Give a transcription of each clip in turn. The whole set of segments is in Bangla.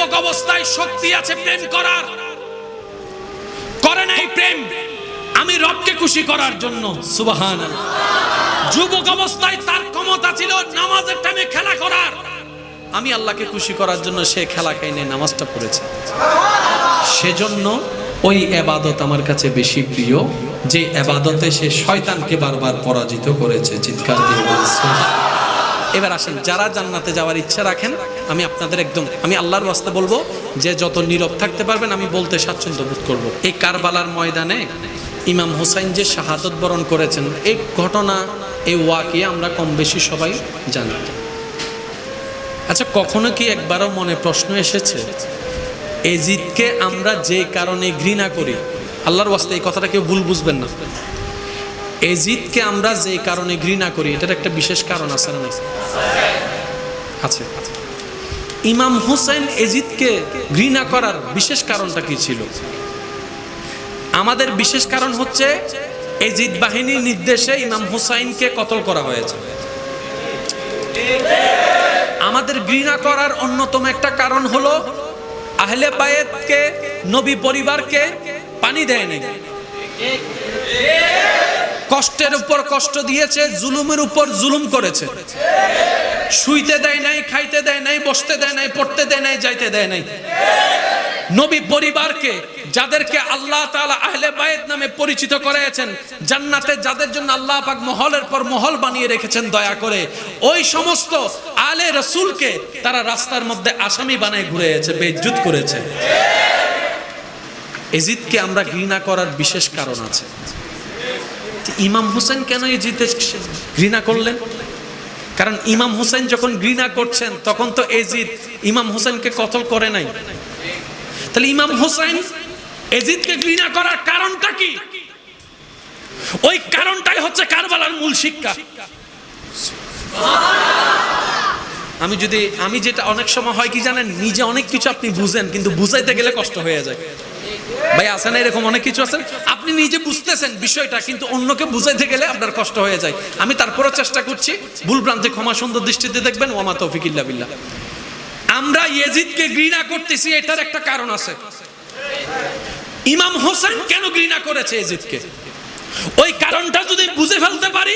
যুবক অবস্থায় শক্তি আছে প্রেম করার। করে নাই প্রেম। আমি রবকে খুশি করার জন্য। সুবাহান যুবক অবস্থায় তার ক্ষমতা ছিল নামাজের টাইমে খেলা করার। আমি আল্লাহকে খুশি করার জন্য সে খেলা খাইনে নামাজটা পড়েছে। সেজন্য ওই এবাদত আমার কাছে বেশি প্রিয়, যে এবাদতে সে শয়তানকে বারবার পরাজিত করেছে। চিৎকার দিয়ে বলছে এবার আসেন, যারা জান্নাতে যাওয়ার ইচ্ছা রাখেন, আমি আপনাদের একদম, আমি আল্লাহর রাস্তা বলব, যে যত নীরব থাকতে পারবেন, আমি বলতে স্বাচ্ছন্দ্য বোধ করব। এই কারবালার ময়দানে ইমাম হোসাইন যে শাহাদত বরণ করেছেন, এই ঘটনা, এই ওয়াকে আমরা কম বেশি সবাই জানি। আচ্ছা কখনো কি একবারও মনে প্রশ্ন এসেছে? এজিদকে আমরা যে কারণে ঘৃণা করি, আল্লাহর ওয়াস্তে এই কথাটা কেউ ভুল বুঝবেন না। এজিদকে আমরা যে কারণে ঘৃণা করি, এটার একটা বিশেষ কারণ আছে না আছে ইমাম হুসেন এজিদকে ঘৃণা করার বিশেষ কারণটা কি ছিল? আমাদের বিশেষ কারণ হচ্ছে এজিদ বাহিনীর নির্দেশে ইমাম হুসাইনকে কতল করা হয়েছে। আমাদের ঘৃণা করার অন্যতম একটা কারণ হলো, আহলে বায়েতকে নবী পরিবারকে পানি দেয় নাই। কষ্টের উপর কষ্ট দিয়েছে, জুলুমের উপর জুলুম করেছে। শুইতে দেয় নাই, খাইতে দেয় নাই, বসতে দেয় নাই, পড়তে দেয় নাই, যাইতে দেয় নাই। নবী পরিবারকে, যাদেরকে আল্লাহ তাআলা আহলে বায়েত নামে পরিচিত করেছেন জান্নাতে যাদের জন্য আল্লাহ পাক মহলের পর মহল বানিয়ে রেখেছেন, দয়া করে। ওই সমস্ত আলে রসুলকে তারা রাস্তার মধ্যে আসামি বানায় ঘুরেছে বেজ্জুত করেছে। এজিদকে আমরা ঘৃণা করার বিশেষ কারণ আছে। ইমাম হোসেন কেন এজিদে ঘৃণা করলেন? কারণ ইমাম হোসেন যখন ঘৃণা করছেন, তখন তো এজিদ ইমাম হোসেনকে কতল করে নাই। তাহলে ইমাম হোসেন এজিদকে ঘৃণা করার কারণটা কি? ওই কারণটাই হচ্ছে কারবালার মূল শিক্ষা। আমি যদি, আমি যেটা অনেক সময় হয় কি জানেন, নিজে অনেক কিছু আপনি বুঝেন, কিন্তু বুঝাইতে গেলে কষ্ট হয়ে যায়। ভাই, আছে এরকম অনেক কিছু আছে? আপনি নিজে বুঝতেছেন বিষয়টা, কিন্তু অন্যকে বুঝাইতে গেলে আপনার কষ্ট হয়ে যায়। আমি তারপরে চেষ্টা করছি ভুল ভ্রান্তি ক্ষমা, সুন্দর দৃষ্টিতে দেখবেন ওমা তৌফিক ইল্লা বিল্লাহ। আমরা ইয়েজিদকে ঘৃণা করতেছি, এটার একটা কারণ আছে। ইমাম হোসেন কেন ঘৃণা করেছে ইয়েজিদকে? ওই কারণটা যদি বুঝে ফেলতে পারি,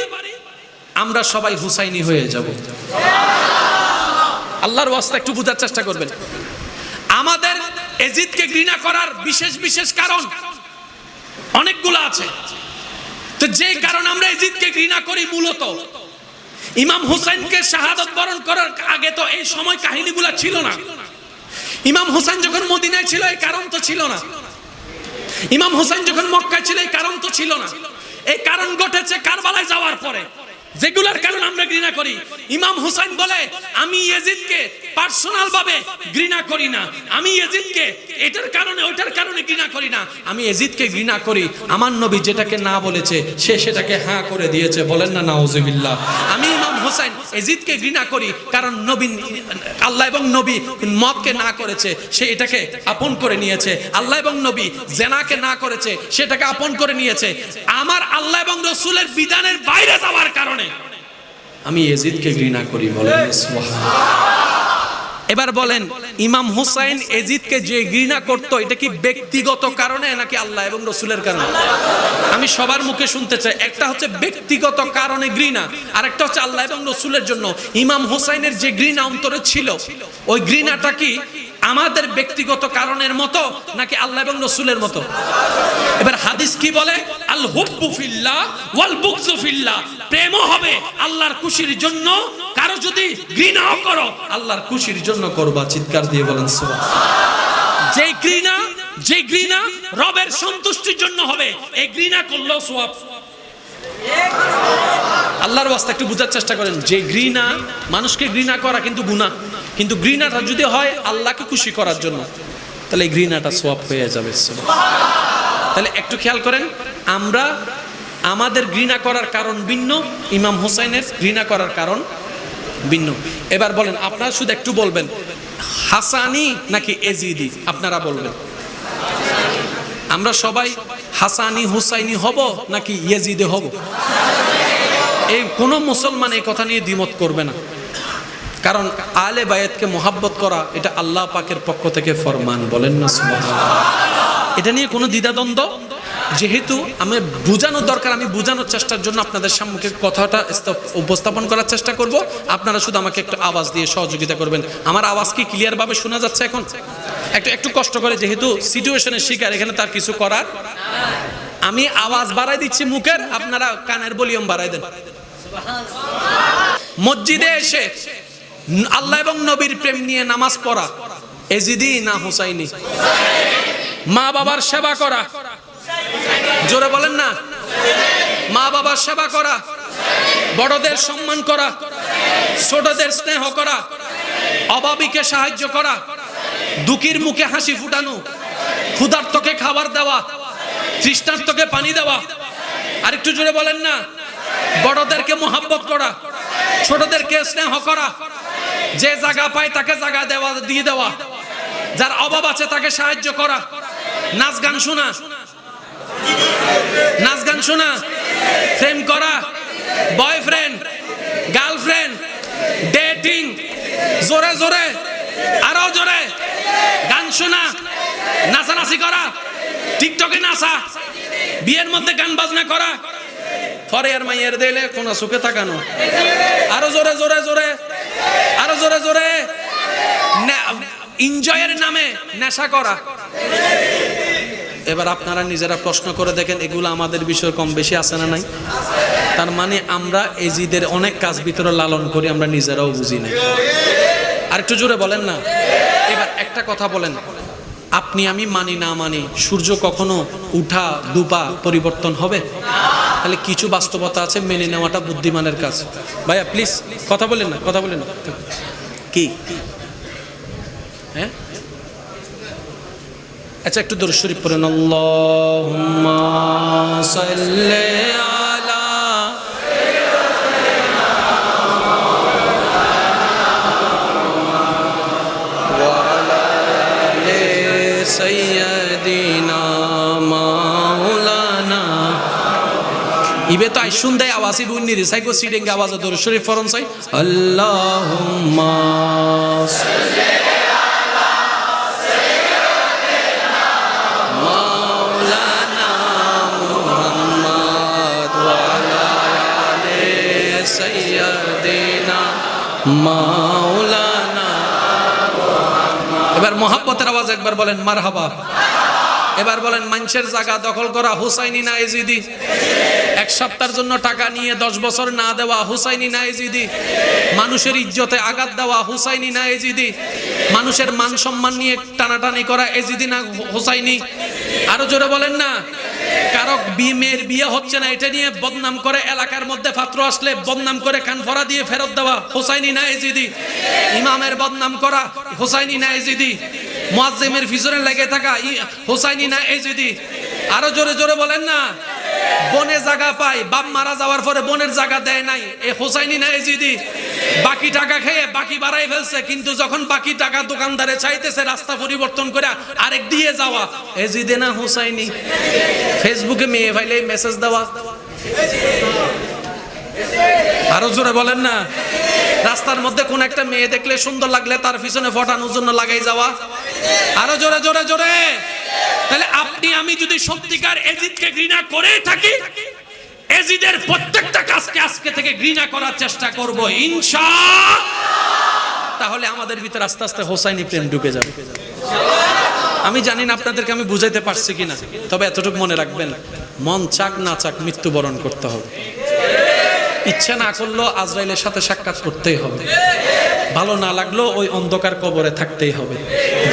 আমরা সবাই হুসাইনি হয়ে যাব। আল্লাহর ওয়াস্তা একটু বোঝার চেষ্টা করবেন। এজিদকে ঘৃণা করার বিশেষ বিশেষ কারণ অনেকগুলো আছে। তো যে কারণ আমরা এজিদকে ঘৃণা করি মূলত, ইমাম হুসাইনকে শাহাদত বরণ করার আগে তো এই সময় কাহিনীগুলো ছিল না। ইমাম হুসাইন যখন মদিনায় ছিল, এই কারণ তো ছিল না। ইমাম হুসাইন যখন মক্কায় ছিল, এই কারণ তো ছিল না। এই কারণ ঘটেছে কারবালায় যাওয়ার পরে। যেগুলোর কারণ আমরা ঘৃণা করি। ইমাম হুসাইন বলে, আমি ইয়েজিদকে পার্সোনাল ভাবে ঘৃণা করি না। আমি ইয়েজিদকে এটার কারণে, ওইটার কারণে ঘৃণা করি না। আমি এজিদকে ঘৃণা করি। আমার নবী যেটাকে না বলেছে, সে সেটাকে হ্যাঁ করে দিয়েছে। বলেন না না নাউজুবিল্লাহ। আমি ইমাম হোসেন এজিদকে ঘৃণা করি কারণ নবী, আল্লাহ এবং নবী মদকে না করেছে, সে এটাকে আপন করে নিয়েছে। আল্লাহ এবং নবী জেনাকে না করেছে, সেটাকে আপন করে নিয়েছে। আমার আল্লাহ এবং রসুলের বিধানের বাইরে যাওয়ার কারণে আমি এজিদকে ঘৃণা করি, বলেন এবার বলেন, ইমাম হুসাইন এজিদকে যে ঘৃণা করত, এটা কি ব্যক্তিগত কারণে নাকি আল্লাহ এবং রসুলের কারণে? আমি সবার মুখে শুনতে চাই। একটা হচ্ছে ব্যক্তিগত কারণে ঘৃণা আর একটা হচ্ছে আল্লাহ এবং রসুলের জন্য। ইমাম হুসাইনের যে ঘৃণা অন্তরে ছিল, ওই ঘৃণাটা কি আমাদের ব্যক্তিগত কারণের মতো নাকি আল্লাহ এবং রসুলের মতো? এবার হাদিস কি বলে? হবে আল্লাহর খুশির জন্য। কারও যদি করো, আল্লাহর খুশির জন্য করবা। চিৎকার দিয়ে বলেন যে ঘৃণা যে ঘৃণা রবের সন্তুষ্টির জন্য হবে, এই ঘৃণা সোয়াব আল্লাহর ওয়াস্তে একটু বোঝার চেষ্টা করেন, যে ঘৃণা মানুষকে ঘৃণা করা কিন্তু গুনাহ। কিন্তু ঘৃণাটা যদি হয়, আল্লাহকে খুশি করার জন্য, তাহলে এই ঘৃণাটা সোয়াব হয়ে যাবে। তাহলে একটু খেয়াল করেন, আমরা আমাদের ঘৃণা করার কারণ ভিন্ন, ইমাম হোসাইনের ঘৃণা করার কারণ ভিন্ন। এবার বলেন, আপনারা শুধু একটু বলবেন, হাসানি নাকি এজিদি? আপনারা বলবেন। আমরা সবাই হাসানি, হুসাইনি হব নাকি ইয়েজিদে হব? এই কোনো মুসলমান এই কথা নিয়ে দ্বিমত করবে না। কারণ আলে বায়াতকে মোহাব্বত করা এটা আল্লাহ পাকের পক্ষ থেকে ফরমান বলেন না এটা নিয়ে কোনো দ্বিধাদ্বন্দ্ব? যেহেতু আমি বোঝানোর দরকার আমি বোঝানোর চেষ্টার জন্য আপনাদের সামনে কথাটা উপস্থাপন করার চেষ্টা করব। আপনারা শুধু আমাকে একটু আওয়াজ দিয়ে সহযোগিতা করবেন। আমার আওয়াজ কি ক্লিয়ারভাবে শোনা যাচ্ছে এখন? একটু একটু কষ্ট করে যেহেতু সিচুয়েশনের শিকার এখানে তার কিছু করার আমি আওয়াজ বাড়াই দিচ্ছি মুখের আপনারা কানের ভলিউম বাড়াই দেন। মসজিদে এসে আল্লাহ এবং নবীর প্রেম নিয়ে নামাজ পড়া। এজিদি না হুসাইনি? মা বাবার সেবা করা। জোরে বলেন না। মা বাবার সেবা করা। বড়দের সম্মান করা। ছোটদের স্নেহ করা। অভাবীকে সাহায্য করা। দুঃখীর মুখে হাসি ফুটানো। ক্ষুধার্তকে খাবার দেওয়া। তৃষ্ণার্তকে পানি দেওয়া। আরেকটু জোরে বলেন না। বড়দেরকে মোহাব্বত করা। ছোটদেরকে স্নেহ করা। যে জায়গা পায় তাকে জায়গা দেওয়া, দিয়ে দেওয়া। যার অভাব আছে তাকে সাহায্য করা। নাচ গান শোনা। নাচ গান শোনা। প্রেম করা। বয়ফ্রেন্ড, গার্লফ্রেন্ড, ডেটিং, জোরে জোরে, আরও জোরে। গান শোনা। নাচানাচি করা। টিকটকে নাচা। বিয়ের মধ্যে গান বাজনা করা। পরে আর মাইয়ের দিলে কোন সুখে তাকানো আরও জোরে জোরে জোরে। জোরে জোরে। এনজয়ের নামে নেশা করা। এবার আপনারা নিজেরা প্রশ্ন করে দেখেন, এগুলো আমাদের বিষয় কম বেশি আছে না নাই? তার মানে আমরা এজিদের অনেক কাজ ভিতরে লালন করি, আমরা নিজেরাও বুঝি না। আর একটু জোরে বলেন না। এবার একটা কথা বলেন। আপনি, আমি মানি না মানি, সূর্য কখনো উঠা দুপা পরিবর্তন হবে? তাহলে কিছু বাস্তবতা আছে, মেনে নেওয়াটা বুদ্ধিমানের কাজ। ভাইয়া প্লিজ কথা বলেন না, কথা বলেন না। কি? হ্যাঁ? আচ্ছা একটু দর্শরী পড়েন। আল্লাহুম্মা ইবে তো আইসুন দেয় আওয়াজই বুন নিরি সাইকো সিডেঙ্গে আওয়াজ দরুদ শরীফ ফরন সাই আল্লাহুম্মা এবার মোহাব্বতের আওয়াজ একবার বলেন, মারহাবা। এবার বলেন, মানুষের জায়গা দখল করা হুসাইনি না এজিদি? এক সপ্তাহের জন্য টাকা নিয়ে দশ বছর না দেওয়া হুসাইনি না এজিদি মানুষের ইজ্জতে আঘাত দেওয়া হুসাইনি না এজিদি মানুষের মান সম্মান নিয়ে টানাটানি করা এজিদি না হুসাইনি। আরও জোরে বলেন না। কারক মেয়ের বিয়ে হচ্ছে না, এটা নিয়ে বদনাম করে এলাকার মধ্যে পাত্র আসলে বদনাম করে কান ফরা দিয়ে ফেরত দেওয়া হুসাইনি না এজিদি ইমামের বদনাম করা হুসাইনি না এজিদি মুয়াজ্জিমের ফিজরে লেগে থাকা হুসাইনি না এজিদি আরও জোরে জোরে বলেন না। বনে জায়গা পায়, বাপ মারা যাওয়ার পরে বনের জায়গা দেয় নাই। এ হোসাইনি না এজিদি বাকি টাকা খেয়ে বাকি বাড়াই ফেলছে, কিন্তু যখন বাকি টাকা দোকানদারে চাইতেছে, রাস্তা পরিবর্তন করে আরেক দিয়ে যাওয়া এজিদে না হোসাইনি। ফেসবুকে মেয়ে ভাইলে মেসেজ দেওয়া। আরও জোরে বলেন না। রাস্তার মধ্যে কোন একটা মেয়ে দেখলে সুন্দর লাগলে তার পিছনে ফটানোর জন্য লাগাই যাওয়া। আরও জোরে জোরে জোরে। তাহলে আপনি, আমি যদি সত্যিকার এজিদকে ঘৃণা করে থাকি, এজিদের প্রত্যেকটা কাজকে আজকে থেকে ঘৃণা করার চেষ্টা করব ইনশা তাহলে আমাদের ভিতরে আস্তে আস্তে হোসাইনি প্রেম ঢুকে যাবে। আমি জানি না আপনাদেরকে আমি বুঝাইতে পারছি কিনা, তবে এতটুকু মনে রাখবেন, মন চাক না চাক মৃত্যুবরণ করতে হবে। ইচ্ছা না করলেও আজরাইলের সাথে সাক্ষাৎ করতেই হবে। ভালো না লাগলেও ওই অন্ধকার কবরে থাকতেই হবে।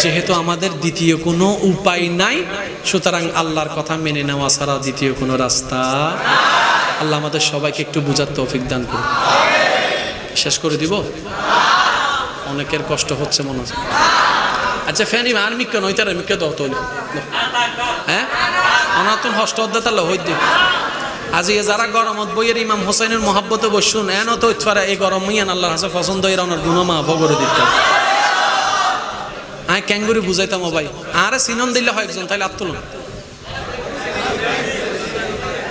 যেহেতু আমাদের দ্বিতীয় কোনো উপায় নাই, সুতরাং আল্লাহর কথা মেনে নেওয়া ছাড়া দ্বিতীয় কোনো রাস্তা আল্লাহ আমাদের সবাইকে একটু বুঝার তৌফিক দান করুন। শেষ করে দিব? অনেকের কষ্ট হচ্ছে মনে হচ্ছে। আচ্ছা ফ্যানি আর মিক্কা নইতার মিক্কা দাও তো হ্যাঁ? অনাতন হষ্ট অধ্যাতাল হইত। দিব আজি এ যারা গরমত বইয়ের ইমাম হোসেনের মহাব্বতে বসুন এন তো ইতফারা এই গরম মিয়ান আল্লাহর হাসে পছন্দ, এর ওনার গুণ ভগরে দিত। আয় ক্যাঙ্গুরি বুঝাইতাম ভাই। আরে সিনন দিলে হয় একজন, তাইলে আত্মলন।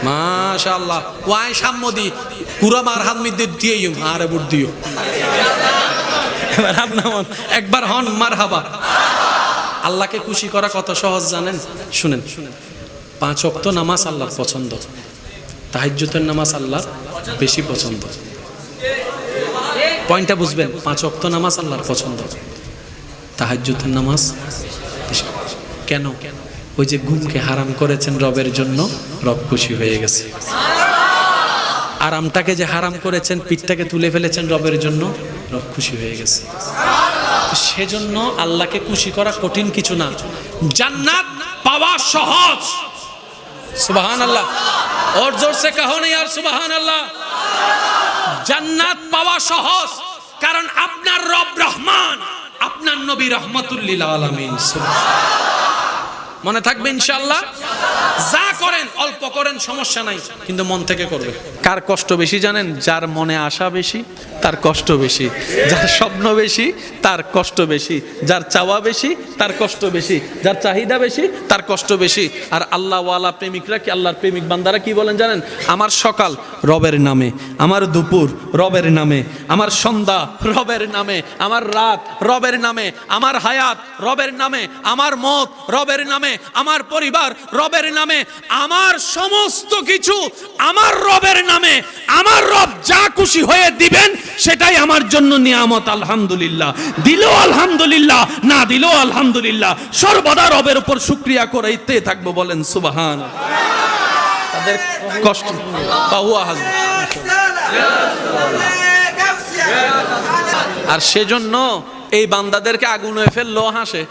মাশাআল্লাহ। ওয়াই সাম্মদি কুরা মার হাত মিদ্দে দিয়ে আরে বুট দিও। একবার হন মার হাবা আল্লাহকে খুশি করা কত সহজ জানেন? শুনেন। শুনেন পাঁচ অক্ত নামাজ আল্লাহর পছন্দ। তাহাজ্জুতের নামাজ আল্লাহর বেশি পছন্দ। পয়েন্টটা বুঝবেন, পাঁচ অক্ত নামাজ আল্লাহর পছন্দ। তাহাজ্জুতের নামাজ। কেন? ওই যে ঘুমকে হারাম করেছেন রবের জন্য, রব খুশি হয়ে গেছে। আরামটাকে যে হারাম করেছেন, পিঠটাকে তুলে ফেলেছেন রবের জন্য, রব খুশি হয়ে গেছে। সেজন্য আল্লাহকে খুশি করা কঠিন কিছু না। জান্নাত পাওয়া সহজ। সুবাহান আল্লাহ ওর জোরসে কাহো নেই আর সুবাহান আল্লাহ জান্নাত পাওয়া সহজ, কারণ আপনার রব রহমান, আপনার নবী রহমতুল্লিল আলমিন মনে থাকবে ইনশাল্লাহ যা করেন, অল্প করেন, সমস্যা নাই, কিন্তু মন থেকে করবে। কার কষ্ট বেশি জানেন? যার মনে আশা বেশি, তার কষ্ট বেশি। যার স্বপ্ন বেশি, তার কষ্ট বেশি। যার চাওয়া বেশি, তার কষ্ট বেশি। যার চাহিদা বেশি, তার কষ্ট বেশি। আর আল্লাহ ওয়ালা প্রেমিকরা কি আল্লাহর প্রেমিক বান্দারা কি বলেন জানেন? আমার সকাল রবের নামে, আমার দুপুর রবের নামে, আমার সন্ধ্যা রবের নামে, আমার রাত রবের নামে, আমার হায়াত রবের নামে, আমার মত রবের নামে, আমার পরিবার রবের নামে। আমার সমস্ত কিছু আমার রবের নামে, আমার রব যা খুশি হয়ে দিবেন, সেটাই আমার জন্য নিয়ামত, আলহামদুলিল্লাহ। দিলেও আলহামদুলিল্লাহ, না দিলেও আলহামদুলিল্লাহ। সর্বদা রবের উপর শুক্রিয়া করাইতে থাকব বলেন সুবাহান তাদের কষ্ট আর সেজন্য এই বান্দাদেরকে আগুনে ফেলল হাসে।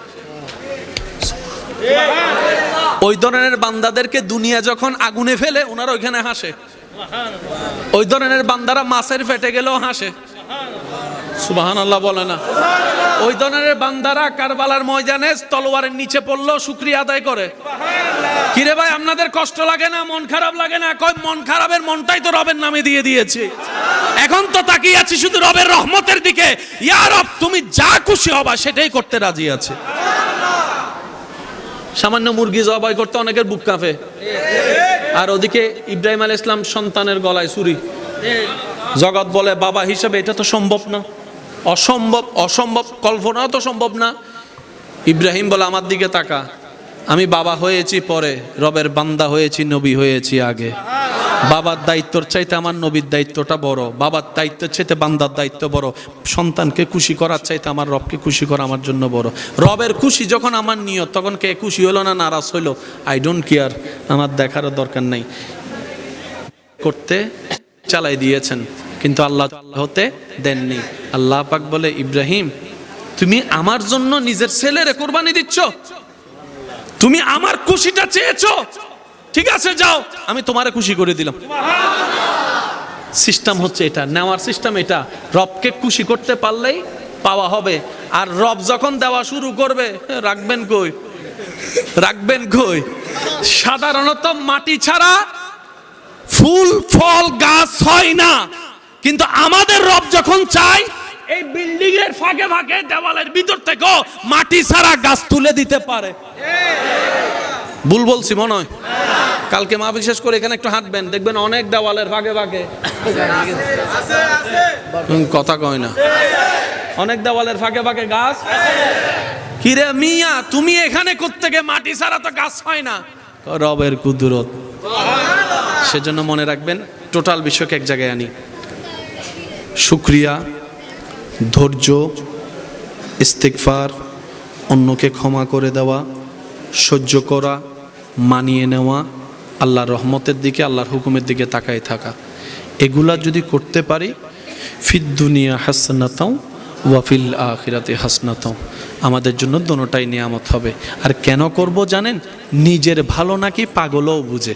ওই ধরনের বান্দাদেরকে দুনিয়া যখন আগুনে ফেলে ওনারা ওইখানে হাসে। ওই ধরনের বান্দারা মাছের ফেটে গেলেও হাসে। সুবাহান আল্লাহ বলে না। ওই ধরনের বান্দারা কারবালার ময়দানে তলোয়ারের নিচে পড়ল শুক্রিয়া আদায় করে। কিরে ভাই, আপনাদের কষ্ট লাগে না, মন খারাপ লাগে না? কয় মন খারাপের মনটাই তো রবের নামে দিয়ে দিয়েছে। এখন তো তাকিয়ে আছি শুধু রবের রহমতের দিকে। ইয়া রব, তুমি যা খুশি হবা সেটাই করতে রাজি আছে। সামান্য মুরগি জবাই করতে অনেকের বুক কাঁপে। আর ওদিকে ইব্রাহিম আল ইসলাম সন্তানের গলায় চুরি জগৎ বলে, বাবা হিসেবে এটা তো সম্ভব না। অসম্ভব অসম্ভব, কল্পনাও তো সম্ভব না। ইব্রাহিম বলে, আমার দিকে তাকা। আমি বাবা হয়েছি পরে, রবের বান্দা হয়েছি, নবী হয়েছি আগে। বাবার দায়িত্বর চাইতে আমার নবীর দায়িত্বটা বড়, বাবার দায়িত্বের চাইতে বান্দার দায়িত্ব বড়, সন্তানকে খুশি করার চাইতে আমার রবকে খুশি করা আমার জন্য বড়। রবের খুশি যখন আমার নিয়ত, তখন কে খুশি হলো না নারাজ হইল আই ডোন্ট কেয়ার আমার দেখারও দরকার নেই। করতে চালাই দিয়েছেন, কিন্তু আল্লাহ হতে দেননি। আল্লাহ পাক বলে, ইব্রাহিম, তুমি আমার জন্য নিজের ছেলেরে কোরবানি দিচ্ছ? তুমি আমার খুশিটা চেয়েছো? ঠিক আছে, যাও। আমি তোমারে খুশি করে দিলাম। সিস্টেম হচ্ছে এটা। নেওয়ার সিস্টেম এটা। রবকে খুশি করতে পারলেই পাওয়া হবে। আর রব যখন দেওয়া শুরু করবে, রাখবেন কই? রাখবেন কই? সাধারণত মাটি ছাড়া ফুল, ফল, গাছ হয় না। কিন্তু আমাদের রব যখন চাই এই বিল্ডিং এর ফাঁকে ফাঁকে দেওয়ালের ভিতর থেকেও মাটি ছাড়া গাছ তুলে দিতে পারে। ভুল বলছি মনে হয়? কালকে মা বিশেষ করে এখানে একটু হাঁটবেন, দেখবেন অনেক দেওয়ালের ফাঁকে ফাঁকে। কথা কয় না। অনেক দেওয়ালের ফাঁকে ফাঁকে গাছ। কিরে মিয়া, তুমি এখানে কোত্থেকে? মাটি ছাড়া তো গাছ হয় না। রবের কুদরত। সেজন্য মনে রাখবেন, টোটাল বিশ্বকে এক জায়গায় আনি। শুক্রিয়া, ধৈর্য ইস্তেকফার অন্যকে ক্ষমা করে দেওয়া, সহ্য করা, মানিয়ে নেওয়া আল্লাহর রহমতের দিকে, আল্লাহর হুকুমের দিকে তাকায় থাকা। এগুলা যদি করতে পারি, ফিদ দুনিয়া হাসনাতাও ওয়াফিল আখিরাতে হাসনাতাও। আমাদের জন্য দোনোটাই নিয়ামত হবে। আর কেন করব জানেন? নিজের ভালো নাকি পাগলও বুঝে।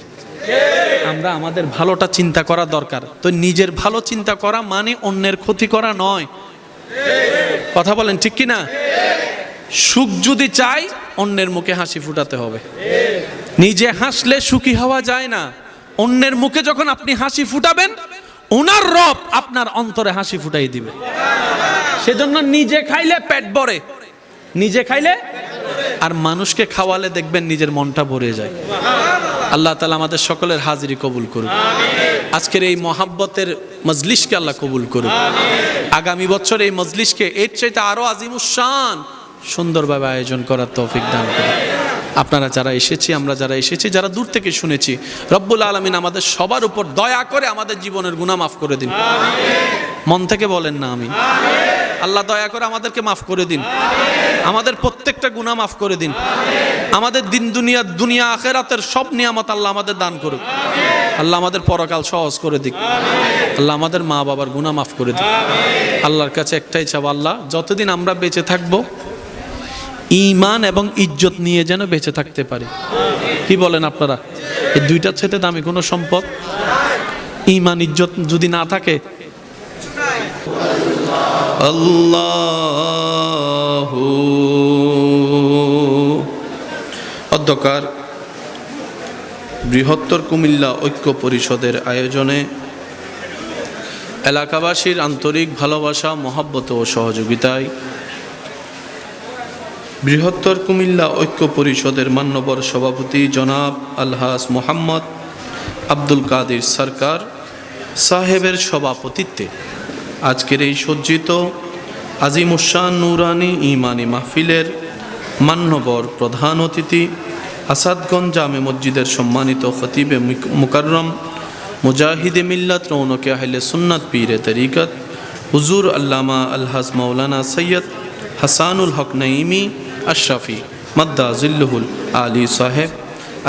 আমরা আমাদের ভালোটা চিন্তা করা দরকার। তো নিজের ভালো চিন্তা করা মানে অন্যের ক্ষতি করা নয়। কথা বলেন ঠিক কি না সুখ যদি চাই, অন্যের মুখে হাসি ফুটাতে হবে। নিজে হাসলে সুখী হওয়া যায় না। অন্যের মুখে যখন আপনি হাসি ফুটাবেন ওনার রব আপনার অন্তরে হাসি ফুটাই দিবে। সেজন্য নিজে খাইলে পেট ভরে। নিজে খাইলে আর মানুষকে খাওয়ালে দেখবেন নিজের মনটা ভরে যায়। আল্লাহ তালা আমাদের সকলের হাজিরি কবুল করুক। আজকের এই মহাব্বতের মজলিসকে আল্লাহ কবুল করুক। আগামী বছর এই মজলিসকে এর চাইতে আরও আজিমুসান সুন্দরভাবে আয়োজন করার তৌফিক দান করুন আপনারা যারা এসেছি আমরা যারা এসেছি যারা দূর থেকে শুনেছি রব্বুল আলমিন আমাদের সবার উপর দয়া করে আমাদের জীবনের গুনাহ মাফ করে দিন। মন থেকে বলেন না আমি। আল্লাহ দয়া করে আমাদেরকে মাফ করে দিন। আমাদের প্রত্যেকটা গুনাহ মাফ করে দিন। আমাদের দিন দুনিয়া দুনিয়া আখেরাতের সব নিয়ামত আল্লাহ আমাদের দান করুক। আল্লাহ আমাদের পরকাল সহজ করে দিক। আল্লাহ আমাদের মা বাবার গুনাহ মাফ করে দিক। আল্লাহর কাছে একটাই চাও আল্লাহ যতদিন আমরা বেঁচে থাকব ইমান এবং ইজ্জত নিয়ে যেন বেঁচে থাকতে পারি। কি বলেন আপনারা? এই দুইটার সাথে দামি কোনো সম্পদ? ইমান ইজ্জত যদি না থাকে? আল্লাহ অধ্যকার বৃহত্তর কুমিল্লা ঐক্য পরিষদের আয়োজনে এলাকাবাসীর আন্তরিক ভালোবাসা, মহাব্বত ও সহযোগিতায় বৃহত্তর কুমিল্লা ঐক্য পরিষদের মান্যবর সভাপতি জনাব আলহাস মোহাম্মদ আব্দুল কাদির সরকার সাহেবের সভাপতিত্বে। আজকের এই সজ্জিত আজিমুসান নুরানি ইমানি মাহফিলের মান্যবর প্রধান অতিথি আসাদগঞ্জ জামে মসজিদের সম্মানিত খতিবে মুক- মুকাররম মুজাহিদে মিল্লাত রৌনকে আহলে সুন্নাত পীরে তরিকত হুজুর আল্লামা আলহাজ মৌলানা সৈয়দ হাসানুল হক নঈমি আশরাফি মাদ্দা জিল্লুহুল আলী সাহেব।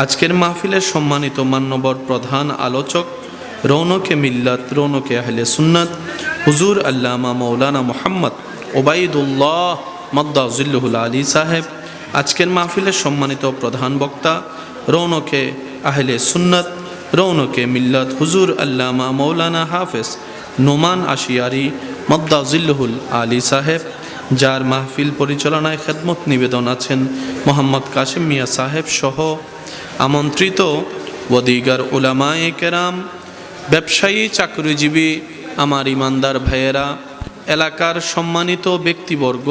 আজকের মাহফিলের সম্মানিত মান্যবর প্রধান আলোচক রৌনকে মিল্লাত, রৌনকে আহলে সুন্নাত, হুজুর আল্লামা মৌলানা মোহাম্মদ ওবায়দুল্লাহ মাদ্দা জিল্লুহুল আলী সাহেব। আজকের মাহফিলের সম্মানিত প্রধান বক্তা রৌনকে আহলে সুন্নাত, রৌনকে মিল্লাত, হুজুর আল্লামা মৌলানা হাফেজ নোমান আশিয়ারি মদ্দা জিল্লুহুল আলী সাহেব। যার মাহফিল পরিচালনায় খেদমত নিবেদন আছেন মোহাম্মদ কাশিম মিয়া সাহেব সহ আমন্ত্রিত ওদিগার ওলামায়ে কেরাম, ব্যবসায়ী, চাকরিজীবী, আমার ইমানদার ভাইয়েরা, এলাকার সম্মানিত ব্যক্তিবর্গ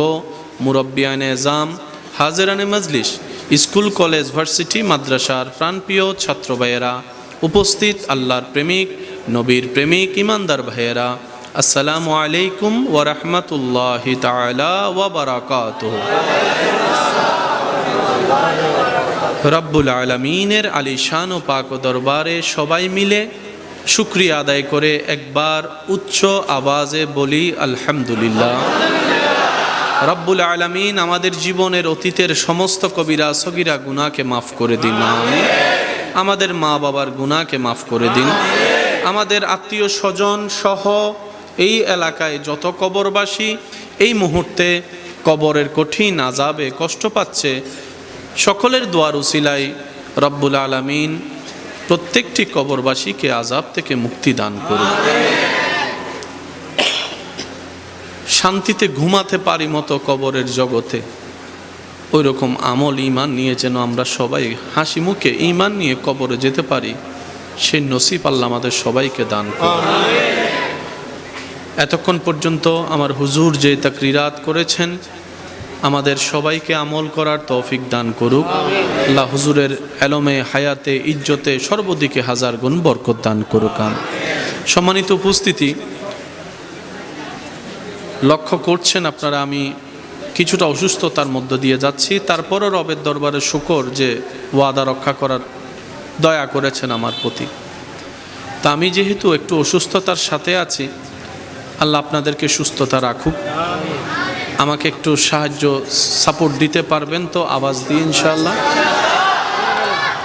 মুরব্বিয়ান এজাম হাজেরানে মজলিস, স্কুল, কলেজ, ভার্সিটি, মাদ্রাসার প্রাণপ্রিয় ছাত্র ভাইয়েরা, উপস্থিত আল্লাহর প্রেমিক, নবীর প্রেমিক, ইমানদার ভাইয়েরা আসসালামু আলাইকুম ওয়া রাহমাতুল্লাহি তাআলা ওয়া বারাকাতুহু। রব্বুল আলমিনের আলিশান ও পাক দরবারে সবাই মিলে শুক্রিয়া আদায় করে একবার উচ্চ আওয়াজে বলি, আলহামদুলিল্লাহ। রব্বুল আলমিন আমাদের জীবনের অতীতের সমস্ত কবিরা, সগিরা গুনাকে মাফ করে দিন আমাদের মা বাবার গুনাকে মাফ করে দিন। আমাদের আত্মীয় স্বজন সহ এই এলাকায় যত কবরবাসী এই মুহূর্তে কবরের কঠিন আজাবে কষ্ট পাচ্ছে। সকলের দোয়ার উসিলাই রব্বুল আলমিন প্রত্যেকটি কবরবাসীকে আজাব থেকে মুক্তি দান করুন। শান্তিতে ঘুমাতে পারি মতো কবরের জগতে। ওই রকম আমল ইমান নিয়ে যেন আমরা সবাই হাসি মুখে ইমান নিয়ে কবরে যেতে পারি, সেই নসিব আল্লাহ আমাদের সবাইকে দান করুন। এতক্ষণ পর্যন্ত আমার হুজুর যে তাকরিরাত করেছেন, আমাদের সবাইকে আমল করার তৌফিক দান করুক। আল্লাহ হুজুরের এলমে, হায়াতে, ইজ্জতে সর্বদিকে হাজার গুণ বরকত দান করুক। সম্মানিত উপস্থিতি, লক্ষ্য করছেন আপনারা, আমি কিছুটা অসুস্থতার মধ্য দিয়ে যাচ্ছি। তারপরও রবের দরবারে শুকর যে ওয়াদা রক্ষা করার দয়া করেছেন আমার প্রতি। তা আমি যেহেতু একটু অসুস্থতার সাথে আছি আল্লাহ আপনাদেরকে সুস্থতা রাখুক। আমাকে একটু সাহায্য সাপোর্ট দিতে পারবেন তো? আওয়াজ দিয়ে ইনশাল্লাহ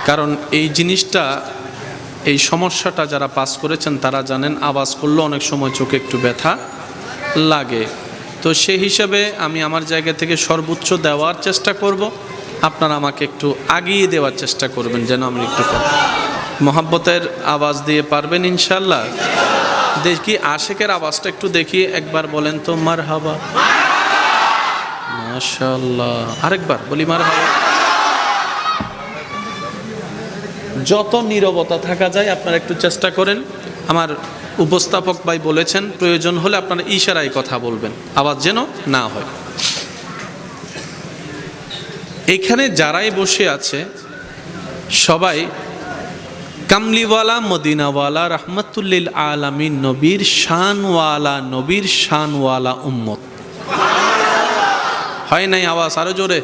কারণ এই জিনিসটা, এই সমস্যাটা যারা পাস করেছেন, তারা জানেন আওয়াজ করলে অনেক সময় চোখে একটু ব্যথা লাগে। তো সেই হিসাবে আমি আমার জায়গা থেকে সর্বোচ্চ দেওয়ার চেষ্টা করব। আপনারা আমাকে একটু আগিয়ে দেওয়ার চেষ্টা করবেন যেন আমি একটু মোহাব্বতের আওয়াজ দিয়ে পারবেন ইনশাল্লাহ দেখি, আশেকের আওয়াজটা একটু দেখি, একবার বলেন তো মার হাবা আরেকবার বলি মার হাবা যত নীরবতা থাকা যায়, আপনারা একটু চেষ্টা করেন। আমার উপস্থাপক ভাই বলেছেন, প্রয়োজন হলে আপনারা ইশারায় কথা বলবেন, আওয়াজ যেন না হয়। এখানে যারাই বসে আছে, সবাই কামলিওয়ালা মদিনাওয়ালা রহমতুল্লিল আলমী নবীর শানওয়ালা নবীর শানওয়ালা উম্মত। হয় নাই আওয়াজ আরও জোরে?